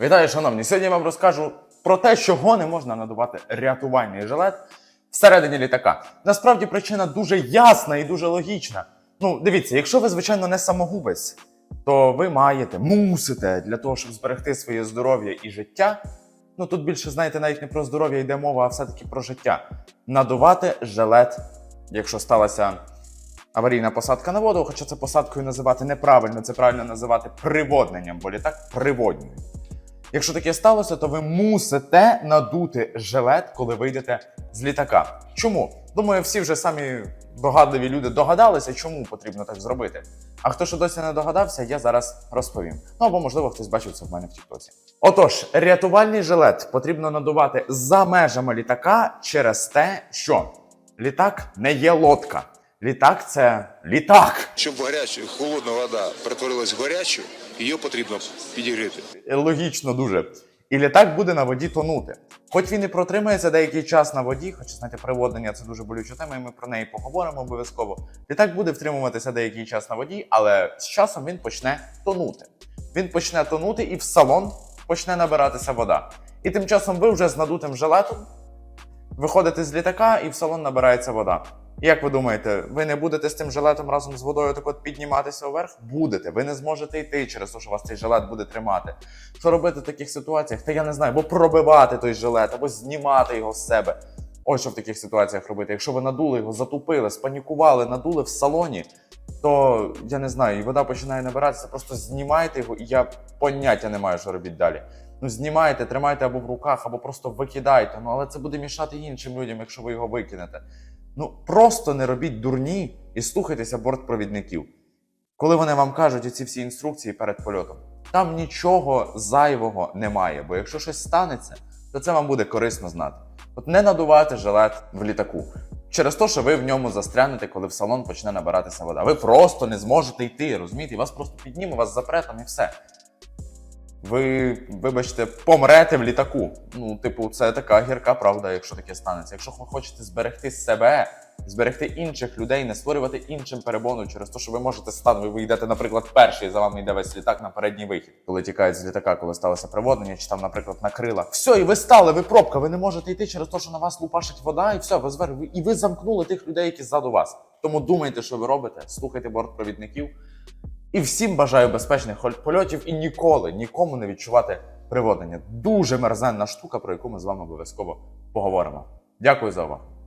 Вітаю, шановні! Сьогодні я вам розкажу про те, чого не можна надувати рятувальний жилет всередині літака. Насправді причина дуже ясна і дуже логічна. Ну, дивіться, якщо ви, звичайно, не самогубець, то ви маєте, мусите для того, щоб зберегти своє здоров'я і життя. Ну тут більше, знаєте, навіть не про здоров'я йде мова, а все-таки про життя. Надувати жилет, якщо сталася аварійна посадка на воду, хоча це посадкою називати неправильно, це правильно називати приводненням, бо літак приводнює. Якщо таке сталося, то ви мусите надути жилет, коли вийдете з літака. Чому? Думаю, всі вже самі догадливі люди догадалися, чому потрібно так зробити. А хто ще досі не догадався, я зараз розповім. Ну або можливо хтось бачив це в мене в Тіктоці. Отож, рятувальний жилет потрібно надувати за межами літака через те, що літак не є лодка. Літак це літак. Щоб гаряча, холодна вода перетворилась в гарячу, її потрібно підігріти. Логічно дуже. І літак буде на воді тонути. Хоч він і протримається деякий час на воді, хоча знаєте, приводнення це дуже болюча тема, і ми про неї поговоримо обов'язково. Літак буде втримуватися деякий час на воді, але з часом він почне тонути. Він почне тонути і в салон почне набиратися вода. І тим часом ви вже з надутим жилетом виходите з літака, і в салон набирається вода. Як ви думаєте, ви не будете з цим жилетом разом з водою так от підніматися вверх? Будете. Ви не зможете йти через те, що вас цей жилет буде тримати. Що робити в таких ситуаціях? Та я не знаю, або пробивати той жилет, або знімати його з себе. Ось що в таких ситуаціях робити. Якщо ви надули його, затупили, спанікували, надули в салоні, то я не знаю, і вода починає набиратися, просто знімайте його, і я поняття не маю, що робити далі. Ну, знімайте, тримайте або в руках, або просто викидайте. Ну, але це буде мішати іншим людям, якщо ви його викинете. Ну, просто не робіть дурні і слухайтеся бортпровідників. Коли вони вам кажуть оці всі інструкції перед польотом, там нічого зайвого немає, бо якщо щось станеться, то це вам буде корисно знати. От не надувати жилет в літаку. Через те, що ви в ньому застрянете, коли в салон почне набиратися вода. Ви просто не зможете йти, розумієте? Вас просто підніме, вас запре там і все. Ви, вибачте, помрете в літаку. Ну, типу, це така гірка правда, якщо таке станеться. Якщо ви хочете зберегти себе, зберегти інших людей, не створювати іншим перебону через те, що ви можете стати, ви йдете, наприклад, перший, за вами йде весь літак на передній вихід, коли тікають з літака, коли сталося приводнення, чи там, наприклад, накрила. Все, і ви стали, ви пробка, ви не можете йти через те, що на вас лупашить вода, і все, ви звер... і ви замкнули тих людей, які ззаду вас. Тому думайте, що ви робите, слухайте бортпровідників. І всім бажаю безпечних польотів і ніколи нікому не відчувати приводення. Дуже мерзенна штука, про яку ми з вами обов'язково поговоримо. Дякую за увагу.